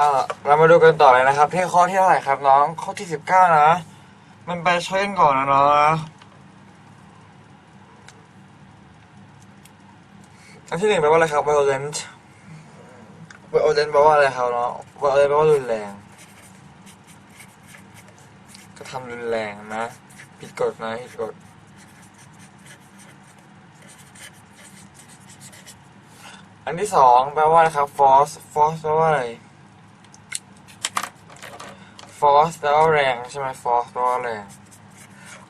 เอ่อเรามาดูกันต่อเลยนะครับ ที่ข้อที่เท่าไหร่ครับน้อง ข้อที่สิบเก้านะ มันไปช่วยกันก่อนนะน้องอันที่หนึ่งแปลว่าอะไรครับ violent violent แปลว่าอะไรครับน้อง violent แปลว่ารุนแรงกระทำรุนแรงนะ ผิดกฎนะผิดกฎอันที่สองแปลว่าอะไรครับ force force แปลว่าอะไร force แปลว่าแรงใช่ไหม force แปลว่าแรง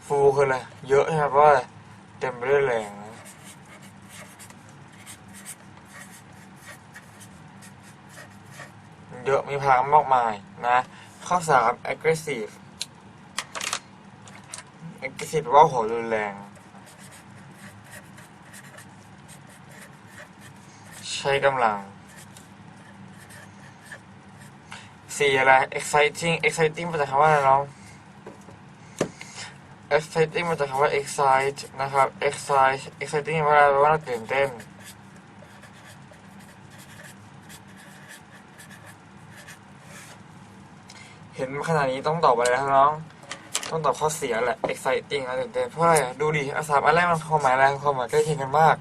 full คืออะไรเยอะใช่ไหมแปลว่าอะไรเต็มไปด้วยแรงนะเยอะมีพลังมากมายนะ ข้อสาม aggressive aggressive แปลว่าโหรุนแรง ใช้กำลัง สี่อะไร exciting exciting มาจากคำว่าอะไรน้อง exciting มาจากคำว่า excite นะครับ excite exciting แปลว่าอะไรแปลว่าตื่นเต้น เห็นขนาดนี้ต้องตอบอะไรครับน้อง ต้องตอบข้อเสียแหละ exciting นะตื่นเต้นเพราะอะไรดูดิอาสามอันแรกมันความหมายอะไรความหมายใกล้เคียงกันมาก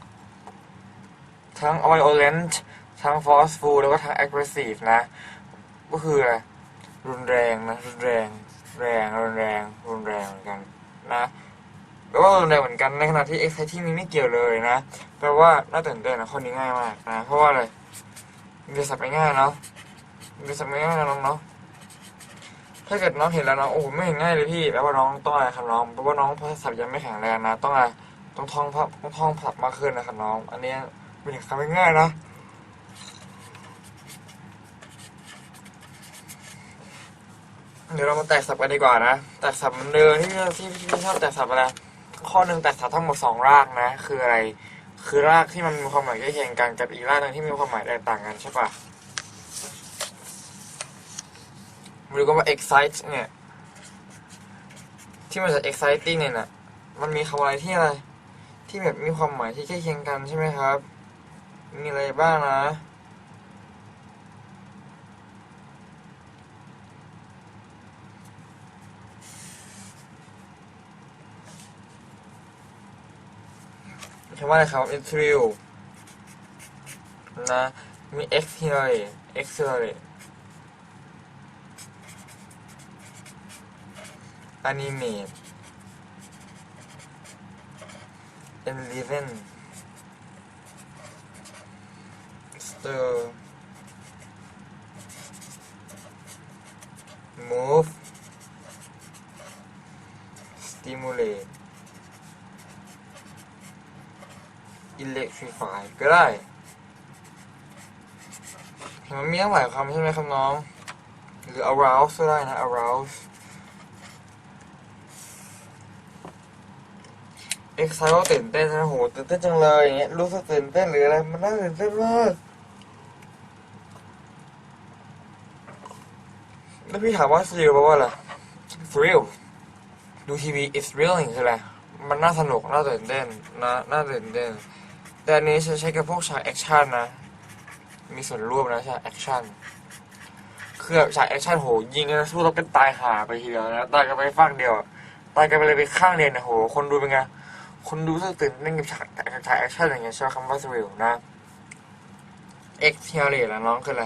ทั้ง violent ทั้ง forceful แล้วก็ทั้ง aggressive นะ ก็คืออะไรรุนแรงนะรุนแรง แรงรุนแรงรุนแรงเหมือนกันนะแปลว่ารุนแรงเหมือนกันในขณะที่ exciting นี่ไม่เกี่ยวเลยนะแปลว่าน่าตื่นเต้นนะข้อนี้ง่ายมากนะเพราะว่าอะไรมีศัพท์ง่ายเนาะมีศัพท์ง่ายนะน้องเนาะถ้าเกิดน้องเห็นแล้วน้องโอ้ไม่เห็นง่ายเลยพี่แปลว่าน้องต้องอะไรครับน้องแปลว่าน้องภาษาศัพท์ยังไม่แข็งแรงนะ ต้องอะไรต้องท่องพับต้องท่องศัพท์มากขึ้นนะครับน้อง อันนี้เป็นคำง่ายๆนะ เดี๋ยวเรามาแตกศัพท์กันดีกว่านะ แตกศัพท์เหมันเดิมที่ที่ที่ชอบแตกศัพท์อะไรข้อหนึ่งแตกศัพท์ทั้งหมดสองรากนะ คืออะไร คือรากที่มันมีความหมายใกล้เคียงกันกับอีกรากหนึ่งที่มีความหมายแตกต่างกันใช่ปะมาดูกันว่า excite เนี่ย ที่มาจาก exciting เนี่ยนะมันมีคำอะไรที่อะไร ที่แบบมีความหมายที่ใกล้เคียงกันใช่ไหมครับ มีอะไรบ้างนะ คำว่าอะไรครับ i n t r i l นะ มี exhilarate exhilarate animate enliven stir move stimulate electrify ก็ได้มันมีตั้งหลายคำใช่ไหมครับน้อง หรือ arouse ก็ได้นะ arouse excite ก็ตื่นเต้นนะโหตื่นเต้นจังเลยอย่างเงี้ยรู้สึกตื่นเต้นหรืออะไรมันน่าตื่นเต้นมากแล้วพี่ถามว่า thrill แปลว่าอะไร thrill ดูทีวี it's thrilling คืออะไรมันน่าสนุกน่าตื่นเต้นนะน่าตื่นเต้น แต่อันนี้ใช้ใช้กับพวกฉากแอคชั่นนะ มีส่วนร่วมนะฉากแอคชั่นคือแบบฉากแอคชั่นโหยิงกันสู้รบกันตายหาไปทีเดียวนะตายกันไปฟากเดียว ตายกันไปเลยไปข้างเดียวนะโห คนดูเป็นไง คนดูสึกตื่นเต้นกับฉากฉากแอคชั่นอย่างเงี้ยใช้คำว่า thrill นะ X เทียร์เรนะน้องคืออะไร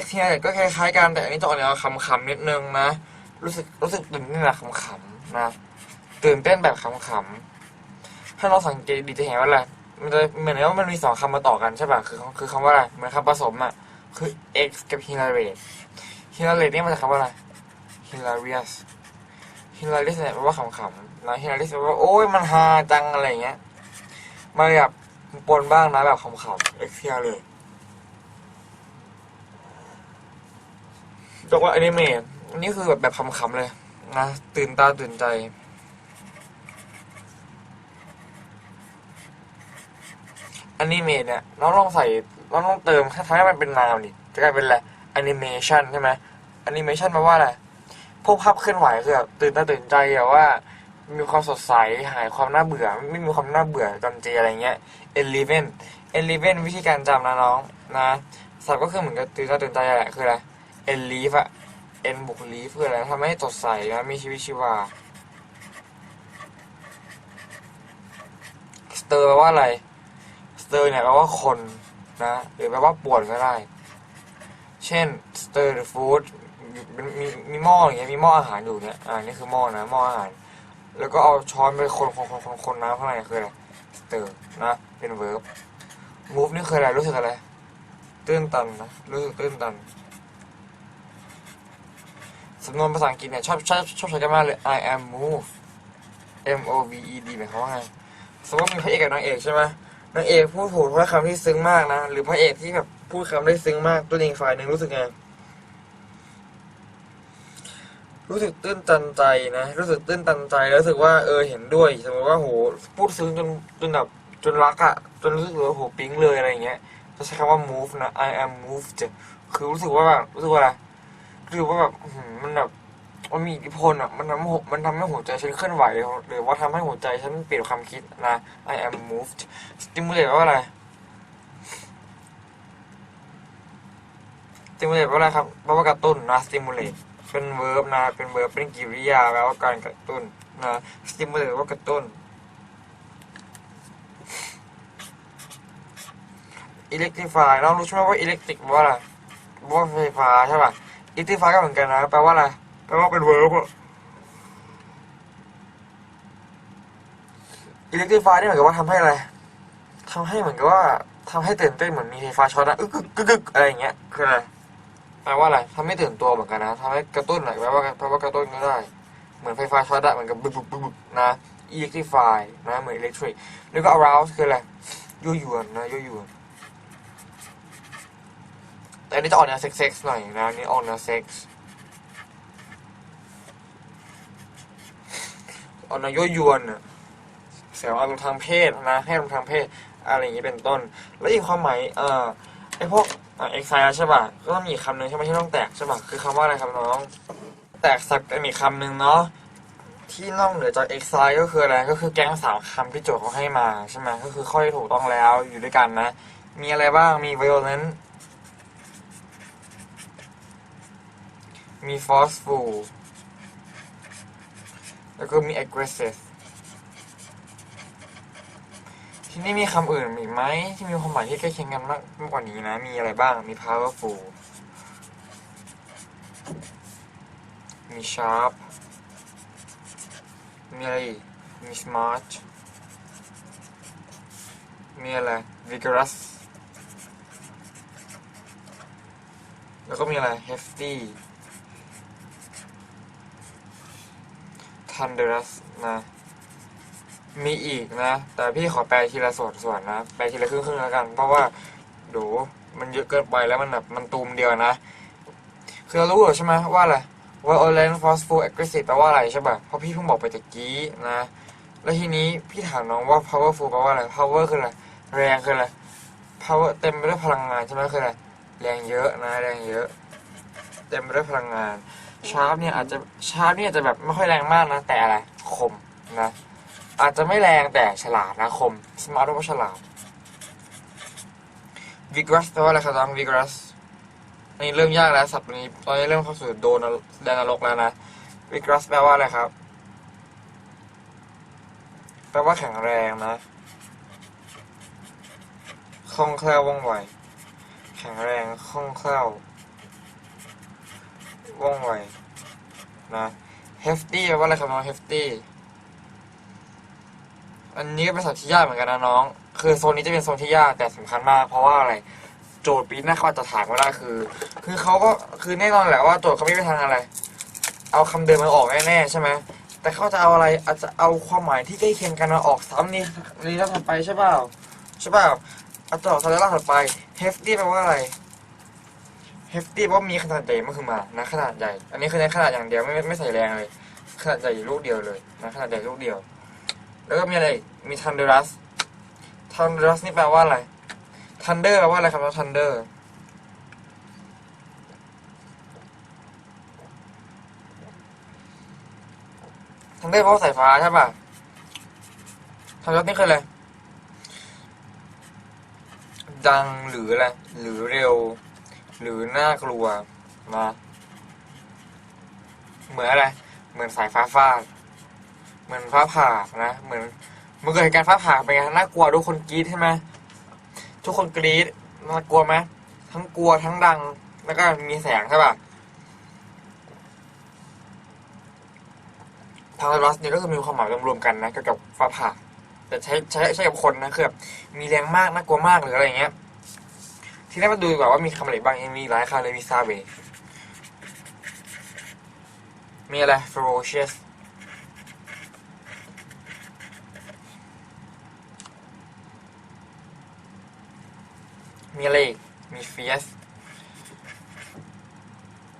X เทียร์เรก็คล้ายๆกันแต่อันนี้จะออกแนวขำๆนิดนึงนะ รู้สึกรู้สึกตื่นเต้นแบบขำๆนะ ตื่นเต้นแบบขำๆ ถ้าเราสังเกตดีจะเห็นว่าอะไร มันจะเหมือนว่ามันมีสองคำมาต่อกันใช่ป่ะ คือคือคำว่าอะไร เหมือนคำผสมอะ คือ x กับ hilarious hilarious นี่มาจากคำว่าอะไร hilarious hilarious เนี่ยแปลว่าขำๆนะ hilarious แปลว่าโอ้ยมันฮาจังอะไรเงี้ยมาแบบปนบ้างนะแบบขำๆ x hilarious จบว่าอนิเมะนี่คือแบบแบบขำๆเลยนะตื่นตาตื่นใจ อนิเมะเนี่ยเราลองใส่เราลองเติมถ้าทำให้มันเป็นนามดิจะกลายเป็นอะไรแอนิเมชันใช่ไหมแอนิเมชันแปลว่าอะไรพวกภาพเคลื่อนไหวคือแบบตื่นตาตื่นใจอะว่า มีความสดใสหายความน่าเบื่อ ไม่มีความน่าเบื่อจำเจอะไรเงี้ย eleven eleven วิธีการจำนะน้องนะศัพท์ก็คือเหมือนกับตื่นตาตื่นใจแหละคืออะไร enlive อะ en บวก live คืออะไรทำให้สดใสนะมีชีวิตชีวา stir แปลว่าอะไร stir เนี่ยแปลว่าคนนะหรือแปลว่าป่วนก็ได้ เช่น stir the food มีมีมีหม้ออย่างเงี้ยมีหม้ออาหารอยู่เนี่ยอ่านี่คือหม้อนะหม้ออาหาร แล้วก็เอาช้อนไปคนคนคนคนคนน้ำข้างในคืออะไร stir นะเป็น verb move นี่คืออะไรรู้สึกอะไรตื้นตันนะรู้สึกตื้นตันสำนวนภาษาอังกฤษเนี่ยชอบชอบชอบใช้กันมากเลย I am move M O V E D หมายความว่าไงสมมติมีพระเอกกับนางเอกใช่ไหม นางเอกพูดถูกถ้อยคำที่ซึ้งมากนะหรือพระเอกที่แบบพูดคำได้ซึ้งมากตัวเองฝ่ายหนึ่งรู้สึกไงรู้สึกตื้นตันใจนะ รู้สึกตื้นตันใจแล้วรู้สึกว่าเออเห็นด้วยสมมติว่าโหพูดซึ้งจนจนแบบจนรักอะจนรู้สึกว่าโหปิ๊งเลยอะไรเงี้ยจะใช้คำว่า move นะ I am moved คือรู้สึกว่าแบบรู้สึกว่าอะไรรู้สึกว่าแบบมันแบบ มันมีอิทธิพลอะมันทำให้หัวมันทำให้หัวใจฉันเคลื่อนไหว หรือว่าทำให้หัวใจฉันเปลี่ยนความคิดนะ I am moved stimulate แปลว่าอะไร stimulate แปลว่าอะไรครับแปลว่ากระตุ้นนะ stimulate เป็น verb นะ เป็น verb เป็นกริยาแปลว่าการกระตุ้นนะ stimulate แปลว่ากระตุ้น electrify น้องรู้ใช่ไหมว่า electric แปลว่าอะไรว่าไฟฟ้าใช่ป่ะ electrify ก็เหมือนกันนะ แปลว่าอะไร แปลว่าเป็น verb อะ electrify นี่เหมือนกับว่าทำให้อะไรทำให้เหมือนกับว่าทำให้ตื่นเต้นเหมือนมีไฟฟ้าช็อตนะอึกกึกกึกกึกอะไรอย่างเงี้ยคืออะไรแปลว่าอะไรทำให้ตื่นตัวเหมือนกันนะทำให้กระตุ้นหน่อยแปลว่าแปลว่ากระตุ้นก็ได้ เหมือนไฟฟ้าช็อตอะเหมือนกับบึกบึกบึกบึกนะ electrify นะเหมือน electric แล้วก็ arouse คืออะไรยั่วยวนนะยั่วยวนแต่อันนี้จะออกแนวเซ็กซ์หน่อยนะนนี่ออกแนวเซ็กซ์ ออนวยั่วยวนเสียอารมณ์ทางเพศนะให้อารมณ์ทางเพศอะไรอย่างนี้เป็นต้น แล้วอีกความหมายเอ่อไอพวกเอ็กไซใช่ป่ะก็ต้องมีคำหนึ่งใช่ไหมที่ต้องแตกใช่ป่ะคือคำว่าอะไรครับน้อง แตกสักเป็นอีกคำหนึ่งเนาะที่นอกเหนือจาก e x i l e ก็คืออะไรก็คือแก๊งสามคำที่โจทย์เขาให้มาใช่ไหมก็คือข้อที่ถูกต้องแล้วอยู่ด้วยกันนะ มีอะไรบ้างมี violent มี forceful แล้วก็มี aggressive ทีนี้มีคำอื่นอีกไหมที่มีความหมายที่ใกล้เคียงกันมากมากกว่านี้นะ มีอะไรบ้าง มี powerful มี sharp มีอะไรมี smart มีอะไร vigorous แล้วก็มีอะไร hefty thunderous นะ มีอีกนะ แต่พี่ขอแปลทีละส่วนส่วนนะ แปลทีละครึ่งครึ่งๆแล้วกัน เพราะว่าดูมันเยอะเกินไปแล้วมันแบบมันตูมเดียวนะ คือเรารู้อยู่ใช่ไหมว่าอะไร violent forceful aggressive แปลว่าอะไรใช่ป่ะเพราะพี่เพิ่งบอกไปตะกี้นะ แล้วทีนี้พี่ถามน้องว่า powerful แปลว่าอะไร power คืออะไร แรงคืออะไร power เต็มไปด้วยพลังงานใช่ไหมคืออะไร แรงเยอะนะ แรงเยอะ เต็มไปด้วยพลังงาน ชาร์ปเนี่ยอาจจะชาร์ปเนี่ยจะแบบไม่ค่อยแรงมากนะ แต่อะไรคมนะ อาจจะไม่แรงแต่ฉลาดนะคมสมาร์ทว่าฉลาด vigorous แปลว่าอะไรครับน้อง vigorous อันนี้เริ่มยากแล้วศัพท์ตัวนี้ตอนนี้เริ่มเข้าสู่โดนแดนนรกแล้วนะ vigorous แปลว่าอะไรครับแปลว่าแข็งแรงนะคล่องแคล่วว่องไวแข็งแรงคล่องแคล่ว ว่องไวนะ hefty แปลว่าอะไรครับน้อง hefty อันนี้ก็เป็นศัพท์ที่ยากเหมือนกันนะน้อง คือโซนนี้จะเป็นโซนที่ยากแต่สำคัญมากเพราะว่าอะไรโจทย์ปีหน้าเขาอาจจะถามก็ได้คือ คือเขาก็คือแน่นอนแหละว่าโจทย์เขาไม่ไปทางอะไร เอาคำเดิมมาออกแน่ๆใช่ไหมแต่เขาจะเอาอะไรอาจจะเอาความหมายที่ใกล้เคียงกันมาออกซ้ำนี่นี่แล้วถัดไปใช่เปล่าใช่เปล่าอาต่อสไลด์ถัดไป hefty แปลว่าอะไร hefty แปลว่ามีขนาดใหญ่มากขึ้นมานะขนาดใหญ่ อันนี้คือในขนาดอย่างเดียวไม่ไม่ใส่แรงเลย ขนาดใหญ่ลูกเดียวเลยนะขนาดใหญ่ลูกเดียว แล้วก็มีอะไรมี thunderous thunderous นี่แปลว่าอะไร thunder แปลว่าอะไรครับว่า thunder thunder แปลว่าสายฟ้าใช่ป่ะ thunderous นี่คืออะไรดังหรืออะไรหรือเร็ว หรือน่ากลัวนะเหมือนอะไร เหมือนสายฟ้าฟาดเหมือนฟ้าผ่านะเหมือนเมื่อเกิดเหตุการณ์ฟ้าผ่าเป็นไงน่ากลัวทุกคนกรี๊ดใช่ไหมทุกคนกรี๊ดน่ากลัวไหมทั้งกลัวทั้งดัง แล้วก็มีแสงใช่ป่ะพาราดัสเนี่ยก็คือมีความหมายรวมๆกันนะเกี่ยวกับฟ้าผ่า แต่ใช้ใช้ใช้กับคนนะคือแบบมีแรงมากน่ากลัวมากหรืออะไรอย่างเงี้ย ทีนี้มาดูดีกว่ามีคำอะไรบ้างยังมีหลายคำเลยมีซาเวมีอะไร ferocious มีอะไรอีกมี fierce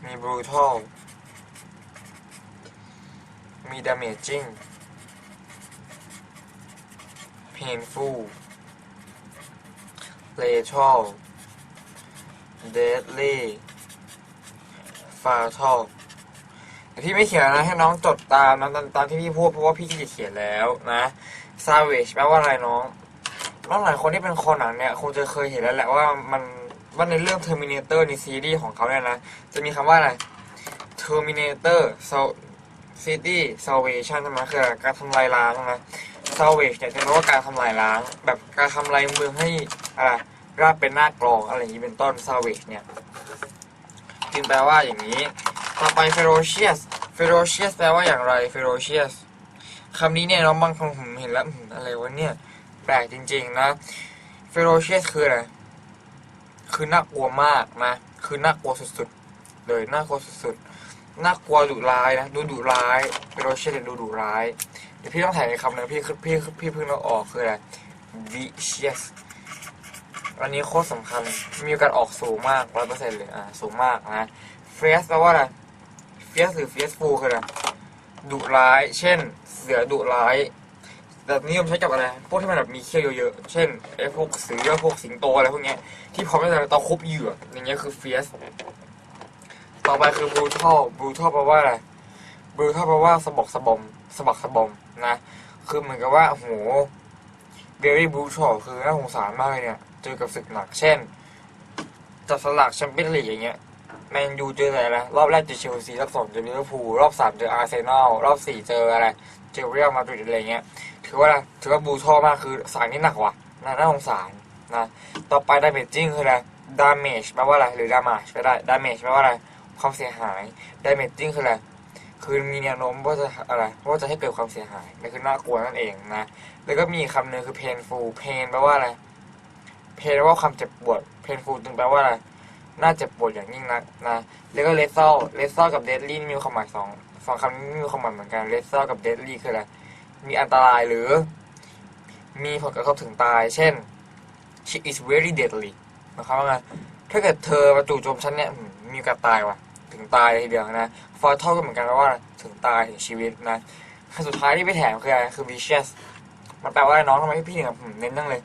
มี brutal มี damaging painful lethal deadly fatal พี่ไม่เขียนนะให้น้องจดตามนะตามตามที่พี่พูดเพราะว่าพี่ขี้เกียจเขียนแล้วนะ savage แปลว่าอะไรน้องน้องหลายคนที่เป็นคอหนังเนี่ยคงจะเคยเห็นแล้วแหละว่ามันว่าในเรื่อง Terminator ในซีรีส์ของเขาเนี่ยนะ จะมีคำว่าอะไร Terminator Sal- City Salvation ใช่ไหมคือการทำลายล้างนะ salvage เนี่ยจะแปลว่าการทำลายล้าง แบบการทำลายเมืองให้อะไร ราบเป็นหน้ากรองอะไรอย่างนี้เป็นต้น salvage เนี่ยจึงแปลว่าอย่างนี้ ต่อไป ferocious ferocious แปลว่าอย่างไร ferocious คำนี้เนี่ยน้องบางคนผมเห็นแล้วอื้อะไรวะเนี่ยแปลกจริงๆนะ ferocious คืออะไร คือน่ากลัวมากนะ คือน่ากลัวสุดๆ เลยน่ากลัวสุดๆ น่ากลัวดุร้ายนะ ดูดุร้าย ferocious เนี่ยดูดุร้าย เดี๋ยวพี่ต้องถ่ายในคำหนึงพี่พี่พี่เพิ่งนึกออกคืออะไร vicious อันนี้โคตรสำคัญ มีโอกาสออกสูงมากร้อยเปอร์เซ็นต์เลย อ่า สูงมากนะ fierce แปลว่าอะไร fierce หรือ fierceful คืออะไรดุร้าย เช่น เสือดุร้ายแต่นิยมใช้กับอะไร พวกที่มันแบบมีเขี้ยวเยอะๆ เช่นไอ้พวกเสือพวกสิงโตอะไรพวกเนี้ย ที่พร้อมจะตะคุบเหยื่อ อย่างเงี้ยคือ fierce ต่อไปคือ brutal brutal แปลว่าอะไร brutal แปลว่าสะบกสะบอมสะบักสะบอมนะ คือเหมือนกับว่าโอ้โห very brutal คือน่าสงสารมากเลยเนี่ย เจอกับศึกหนัก เช่นจับสลากแชมเปี้ยนลีกอย่างเงี้ยแมนยูเจออะไรนะรอบแรกเจอเชลซีรอบสองเจอลิเวอร์พูลรอบสามเจออาร์เซนอลรอบสี่เจออะไร เจอเรียลมาดริดอะไรเงี้ยถือว่าถือว่าบูชอมากคือสายนี้หนักว่ะน่าน่าสงสารนะต่อไป damaging คืออะไร damage แปลว่าอะไรหรือ damage ก็ได้ damage แปลว่าอะไรความเสียหาย damaging คืออะไรคือมีแนวโน้มว่าจะอะไรว่าจะให้เกิดความเสียหายนั่นคือน่ากลัวนั่นเองนะแล้วก็มีคำหนึ่งคือ painful pain แปลว่าอะไร pain แปลว่าความเจ็บปวด painful จึงแปลว่าอะไรน่าเจ็บปวดอย่างยิ่งนักนะแล้วก็ lethal lethal กับ deadly มีความหมายสองสองคำนี้มีความหมายเหมือนกัน lethal กับ deadly คืออะไรมีอันตรายหรือ มีผลกระทบถึงตาย เช่น she is very deadly หมายความว่าไงถ้าเกิดเธอมาจู่โจมฉันเนี่ยมีโอกาสตายว่ะ ถึงตายเลยทีเดียวนะ fatal ก็เหมือนกันว่า ถึงตายถึงชีวิตนะคำสุดท้ายที่ไปแถมคืออะไรคือ vicious มันแปลว่าอะไรน้องทำไมพี่ถึงเน้นนั่งเลย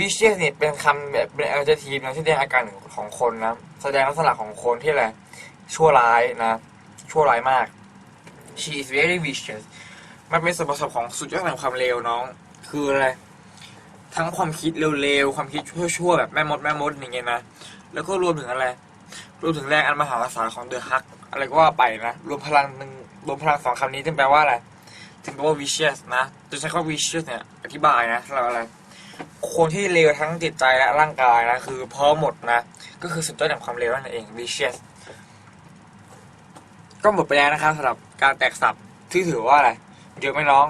vicious เนี่ยเป็นคำแบบเป็น adjective นะที่แสดงอาการของคนนะ แสดงลักษณะของคนที่อะไรชั่วร้ายนะ ชั่วร้ายมาก she is very vicious มันเป็นส่วนผสมของสุดยอดแห่งความเลวน้อง คืออะไร ทั้งความคิดเร็วๆ ความคิดชั่วๆ แบบแม่มดแม่มดอย่างเงี้ยนะ แล้วก็รวมถึงอะไร รวมถึงแรงอันมหาศาลของเดอะฮัก อะไรก็ว่าไปนะ รวมพลังหนึ่งรวมพลังสองคำนี้จึงแปลว่าอะไรจึงแปลว่า vicious นะจะใช้คำว่า vicious เนี่ย อธิบายนะสำหรับอะไร คนที่เลวทั้งจิตใจและร่างกายนะ คือพร้อหมดนะ ก็คือสุดยอดแห่งความเลวนั่นเอง vicious ก็หมดไปแล้วนะครับสำหรับการแตกสับที่ถือว่าอะไรเยอะไหมน้อง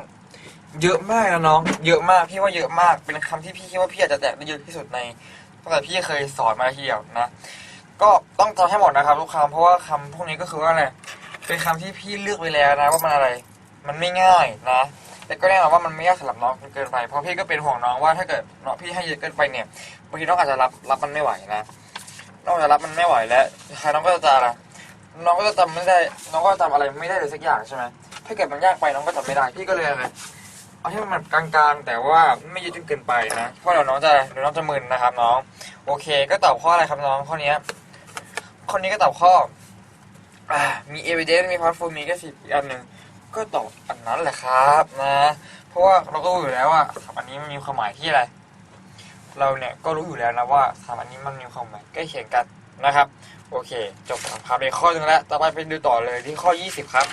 เยอะมากนะน้อง เยอะมากพี่ว่าเยอะมาก เป็นคำที่พี่คิดว่าพี่อาจจะแตกได้เยอะที่สุดในตั้งแต่พี่เคยสอนมาทีเดียวนะ ก็ต้องจำให้หมดนะครับทุกคำเพราะว่าคำพวกนี้ก็คือว่าอะไรเป็นคำที่พี่เลือกไว้แล้วนะ ว่ามันอะไร มันไม่ง่ายนะ แต่ก็แน่นอนว่ามันไม่ยากสำหรับน้องจนเกินไป เพราะพี่ก็เป็นห่วงน้องว่าถ้าเกิดน้องพี่ให้เยอะเกินไปเนี่ยบางทีน้องอาจจะรับรับมันไม่ไหวนะน้องจะรับมันไม่ไหวแล้วใครน้องก็จะอะไรน้องก็จะจำไม่ได้ น้องก็จำอะไรไม่ได้เลยสักอย่างใช่ไหมถ้าเกิดมันยากไปน้องก็จำไม่ได้พี่ก็เลยอะไรเอาให้มันแบบกลางๆ แต่ว่าไม่เยอะจนเกินไปนะเพราะเดี๋ยวน้องจะเดี๋ยวน้องจะมึนนะครับ น้อง โอเค ก็ตอบข้ออะไรครับน้องข้อนี้ข้อนี้ก็ตอบข้อมี evidence มี powerful มีแค่สิบอันหนึ่ง ก็ตอบอันนั้นแหละครับนะ เพราะว่าเราก็รู้อยู่แล้วว่าคำอันนี้มันมีความหมายที่อะไร เราเนี่ยก็รู้อยู่แล้วนะว่าคำอันนี้มันมีความหมายใกล้เคียงกันนะครับ โอเค จบคำถามในข้อหนึ่งแล้ว ต่อไปไปดูต่อเลยที่ข้อ 20 ครับ